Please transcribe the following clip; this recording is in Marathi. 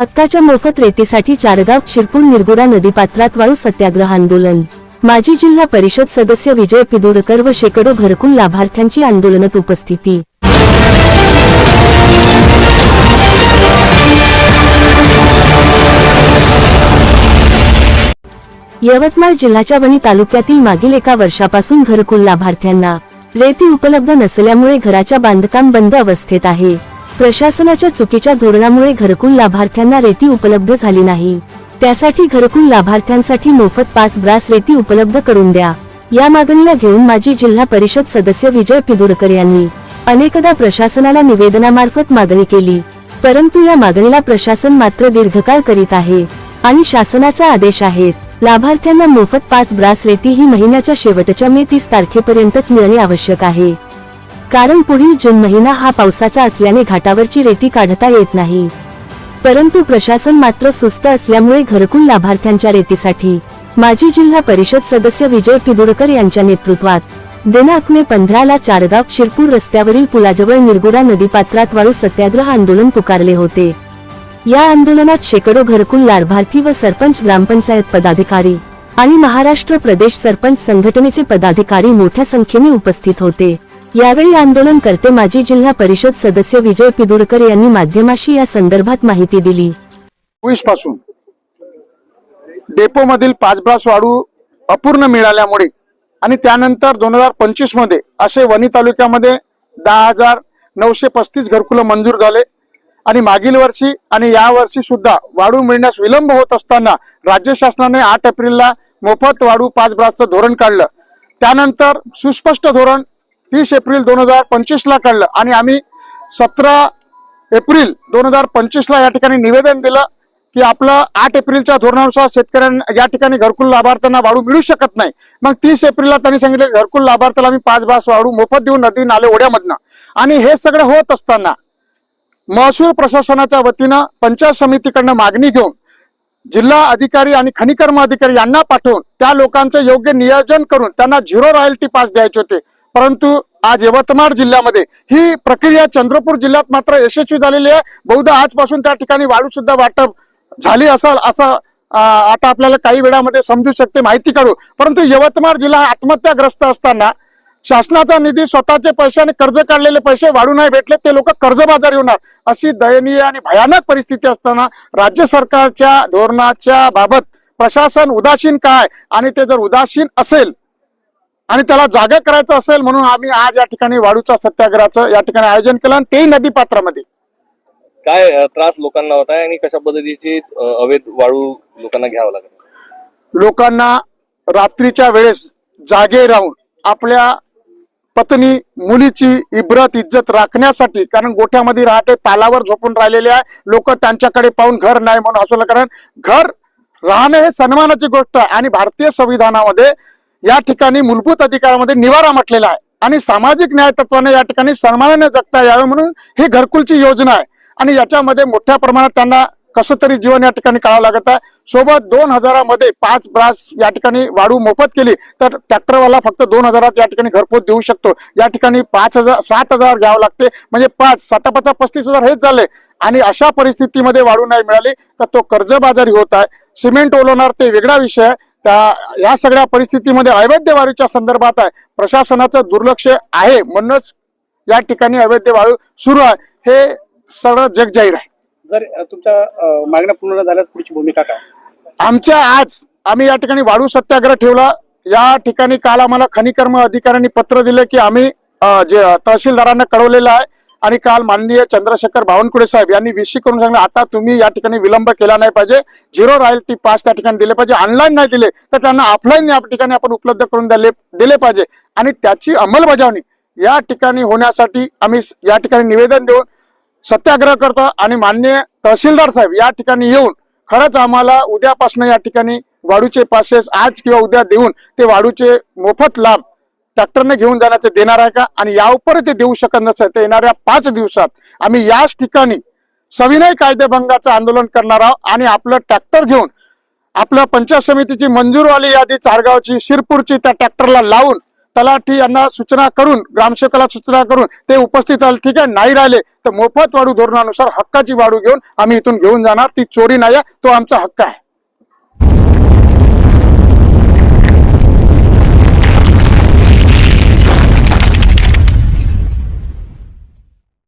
हक्काच्या मोफत रेतीसाठी चारगाव शिरपूर निरगुडा नदीपात्रात वाळू सत्याग्रह आंदोलन. माजी जिल्हा परिषद सदस्य विजय पिदुरकर व शेकडो घरकुल लाभार्थ्यांची आंदोलनात उपस्थिती. यवतमाळ जिल्ह्याच्या वणी तालुक्यातील मागील एका वर्षापासून घरकुल लाभार्थ्यांना रेती उपलब्ध नसल्यामुळे घराच्या बांधकाम बंद अवस्थेत आहे. प्रशासनाच्या चुकीच्या धोरणामुळे घरकुल लाभार्थ्यांना रेती उपलब्ध झाली नाही. त्यासाठी घरकुल लाभार्थ्यांसाठी मोफत पाच ब्रास रेती उपलब्ध करून द्या. या मागणीला घेऊन माजी जिल्हा परिषद सदस्य विजय पिदुरकर यांनी अनेकदा प्रशासनाला निवेदनामार्फत मागणी केली. परंतु या मागणीला प्रशासन मात्र दीर्घकाळ करीत आहे आणि शासनाचा आदेश आहेत लाभार्थ्यांना मोफत पाच ब्रास रेती ही महिन्याच्या शेवटच्या मे तीस तारखेपर्यंतच मिळणे आवश्यक आहे. कारण पुढील जून महिना हा पावसाचा असल्याने घाटावरची रेती काढता येत नाही. परंतु प्रशासन मात्र सुस्त असल्यामुळे घरकुल लाभार्थ्यांच्या रेतीसाठी माजी जिल्हा परिषद सदस्य विजय पिदुरकर यांच्या नेतृत्वात दिनांक मे पंधराला चारगाव शिरपूर रस्त्यावरील पुलाजवळ निरगुडा नदीपात्रात वाळू सत्याग्रह आंदोलन पुकारले होते. या आंदोलनात शेकडो घरकुल लाभार्थी व सरपंच ग्रामपंचायत पदाधिकारी आणि महाराष्ट्र प्रदेश सरपंच संघटनेचे पदाधिकारी मोठ्या संख्येने उपस्थित होते. यावेळी आंदोलनकर्ते माजी जिल्हा परिषद सदस्य विजय पिदुडकर यांनी माध्यमाशी या संदर्भात माहिती दिली. चोवीसपासून डेपो मधील पाच ब्रास अपूर्ण मिळाल्यामुळे आणि त्यानंतर दोन हजार पंचवीसमध्ये असे वणी तालुक्यामध्ये दहा हजार नऊशे पस्तीस घरकुलं मंजूर झाले आणि मागील वर्षी आणि या वर्षी सुद्धा वाढू मिळण्यास विलंब होत असताना राज्य शासनाने आठ एप्रिलला मोफत वाढू पाच ब्रासचं धोरण काढलं. त्यानंतर सुस्पष्ट धोरण तीस एप्रिल दोन हजार पंचवीसला काढलं आणि आम्ही सतरा एप्रिल दोन हजार पंचवीसला या ठिकाणी निवेदन दिलं की आपलं आठ एप्रिलच्या धोरणानुसार शेतकऱ्यांना या ठिकाणी घरकुल लाभार्थ्यांना वाढू मिळू शकत नाही. मग तीस एप्रिलला त्यांनी सांगितलं घरकुल लाभार्थ्याला आम्ही पाच बास वाढू मोफत देऊ नदी नाले ओढ्यामधनं. आणि हे सगळं होत असताना महसूल प्रशासनाच्या वतीनं पंचायत समितीकडनं मागणी घेऊन जिल्हा अधिकारी आणि खनिकर्म अधिकारी यांना पाठवून त्या लोकांचं योग्य नियोजन करून त्यांना झिरो रॉयल्टी पास द्यायचे होते. परंतु आज यवतमाळ जिल्ह्यामध्ये ही प्रक्रिया चंद्रपूर जिल्ह्यात मात्र यशस्वी झालेली आहे. बहुधा आजपासून त्या ठिकाणी वाढू सुद्धा वाटप झाली असेल असं आता आपल्याला काही वेळामध्ये समजू शकते माहिती काढू. परंतु यवतमाळ जिल्हा हा आत्महत्याग्रस्त असताना शासनाचा निधी स्वतःचे पैसे आणि कर्ज काढलेले पैसे वाढू नाही भेटले ते लोक कर्जबाजारी होणार अशी दयनीय आणि भयानक परिस्थिती असताना राज्य सरकारच्या धोरणाच्या बाबत प्रशासन उदासीन काय? आणि ते जर उदासीन असेल आणि त्याला जागा करायचं असेल म्हणून आम्ही आज या ठिकाणी वाढूचा सत्याग्रहाचं या ठिकाणी आयोजन केलं आणि तेही नदी पात्रामध्ये. काय त्रास लोकांना होत आहे आणि कशा पद्धतीची अवैध वाळू लोकांना घ्यावं लागत लोकांना रात्रीच्या वेळेस जागे राहून आपल्या पत्नी मुलीची इब्रत इज्जत राखण्यासाठी कारण गोठ्यामध्ये राहते पालावर झोपून राहिलेले आहे लोक त्यांच्याकडे पाहून घर नाही म्हणून हसवलं कारण. घर राहणं हे सन्मानाची गोष्ट आहे आणि भारतीय संविधानामध्ये या ठिकाणी मूलभूत अधिकारामध्ये निवारा म्हटलेला आहे. आणि सामाजिक न्याय तत्वाने या ठिकाणी सन्मानाने जगता यावे म्हणून ही घरकुलची योजना आहे. आणि याच्यामध्ये मोठ्या प्रमाणात त्यांना कसं तरी जीवन या ठिकाणी काढावं लागत आहे. सोबत दोन हजारामध्ये पाच ब्रास या ठिकाणी वाढू मोफत केली तर ट्रॅक्टरवाला फक्त दोन हजारात या ठिकाणी घरपोच देऊ शकतो. या ठिकाणी पाच हजार सात हजार घ्यावं लागते. म्हणजे पाच साता पाच पस्तीस हजार हेच झाले. आणि अशा परिस्थितीमध्ये वाढू नाही मिळाली तर तो कर्जबाजारी होत आहे. सिमेंट ओलवणार ते वेगळा विषय आहे. त्या या सगळ्या परिस्थितीमध्ये अवैध वाळूच्या संदर्भात आहे. प्रशासनाचं दुर्लक्ष आहे म्हणूनच या ठिकाणी अवैध वाळू सुरू आहे. हे सगळं जग जाहीर आहे. जर तुमच्या मागण्या पूर्ण झाल्यास पुढची भूमिका काय? आमच्या आज आम्ही या ठिकाणी वाढू सत्याग्रह ठेवला. या ठिकाणी काल आम्हाला खनिकर्म अधिकाऱ्यांनी पत्र दिले की आम्ही जे तहसीलदारांना कळवलेलं आहे. आणि काल माननीय चंद्रशेखर बावनकुळे साहेब यांनी विषय करून सांगितलं आता तुम्ही या ठिकाणी विलंब केला नाही पाहिजे. झिरो रॉयल्टी पास त्या ठिकाणी दिले पाहिजे. ऑनलाईन नाही दिले तर त्यांना ऑफलाईन या ठिकाणी आपण उपलब्ध करून दिले दिले पाहिजे. आणि त्याची अंमलबजावणी या ठिकाणी होण्यासाठी आम्ही या ठिकाणी निवेदन देऊन सत्याग्रह करतो आणि मान्य तहसीलदार साहेब या ठिकाणी येऊन खरंच आम्हाला उद्यापासून या ठिकाणी वाढूचे पासेस आज किंवा उद्या देऊन ते वाढूचे मोफत लाभ ट्रॅक्टरने घेऊन जाण्याचे देणार आहे का? आणि यावर ते देऊ शकत नसेल तर येणाऱ्या पाच दिवसात आम्ही याच ठिकाणी सविनय कायदेभंगाचं आंदोलन करणार आहोत आणि आपलं ट्रॅक्टर घेऊन आपल्या पंचायत समितीची मंजूरवाली यादी चारगावची शिरपूरची त्या ट्रॅक्टरला लावून तलाठी यांना सूचना करून ग्रामसेवकाला सूचना करून ते उपस्थित राहिले. ठीक आहे नाही राहिले तर मोफत वाढू धोरणानुसार हक्काची वाढू घेऊन आम्ही इथून घेऊन जाणार. ती चोरी नाही आहे, तो आमचा हक्क आहे.